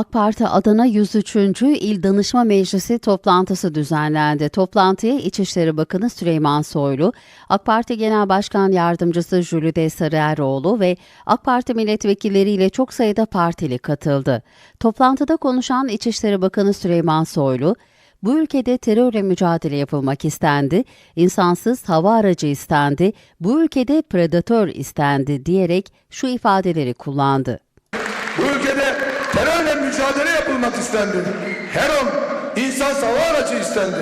AK Parti Adana 103. İl Danışma Meclisi toplantısı düzenlendi. Toplantıya İçişleri Bakanı Süleyman Soylu, AK Parti Genel Başkan Yardımcısı Jülide Sarıeroğlu ve AK Parti milletvekilleriyle çok sayıda partili katıldı. Toplantıda konuşan İçişleri Bakanı Süleyman Soylu, bu ülkede terörle mücadele yapılmak istendi, insansız hava aracı istendi, bu ülkede predatör istendi diyerek şu ifadeleri kullandı. Bu ülkede terörle mücadele yapılmak istendi. Her an insan hava aracı istendi.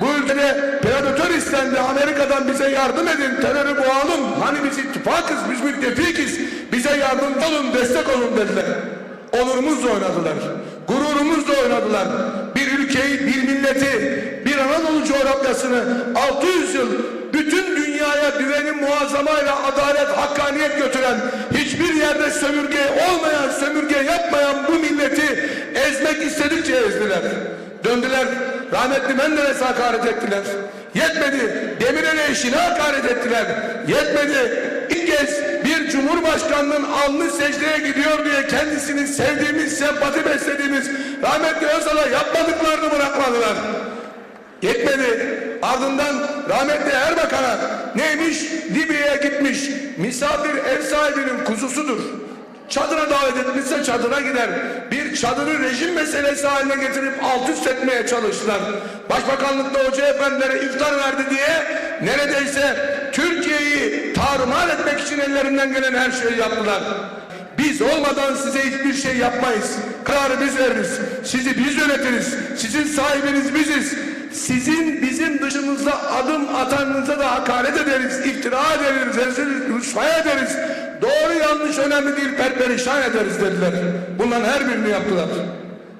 Bu ülkede predatör istendi. Amerika'dan bize yardım edin, terörü boğalım. Hani biz ittifakız, biz müttefikiz. Bize yardımcı olun, destek olun dediler. Onurumuzla oynadılar. Gururumuzla oynadılar. Bir ülkeyi, bir milleti, bir Anadolu coğrafyasını 600 yıl bütün dünyaya güveni muazzamayla adalet, hakkaniyet götüren, hiçbir yerde sömürge ezmek istedikçe ezdiler. Döndüler, rahmetli Menderes'e hakaret ettiler. Yetmedi, Demirel'e eşine hakaret ettiler. Yetmedi, ilk kez bir cumhurbaşkanının alnı secdeye gidiyor diye kendisini sevdiğimiz, sempati beslediğimiz rahmetli Özal'a yapmadıklarını bırakmadılar. Yetmedi. Ardından rahmetli Erbakan'a neymiş? Libya'ya gitmiş. Misafir ev sahibinin kuzusudur. Çadıra davet etmişse çadıra gider. Bir çadırı rejim meselesi haline getirip alt üst etmeye çalıştılar. Başbakanlıkta hoca efendilere iftar verdi diye neredeyse Türkiye'yi tarumar etmek için ellerinden gelen her şeyi yaptılar. Biz olmadan size hiçbir şey yapmayız. Kararı biz veririz. Sizi biz yönetiriz. Sizin sahibiniz biziz. Sizin bizim dışımızda adım atanınıza da hakaret ederiz, iftira ederiz, rezil rüsvaya ederiz. Doğru yanlış önemli değil, perperişan ederiz dediler. Bunların her birini yaptılar.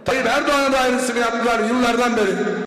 Tayyip Erdoğan'a da aynısını yaptılar yıllardan beri.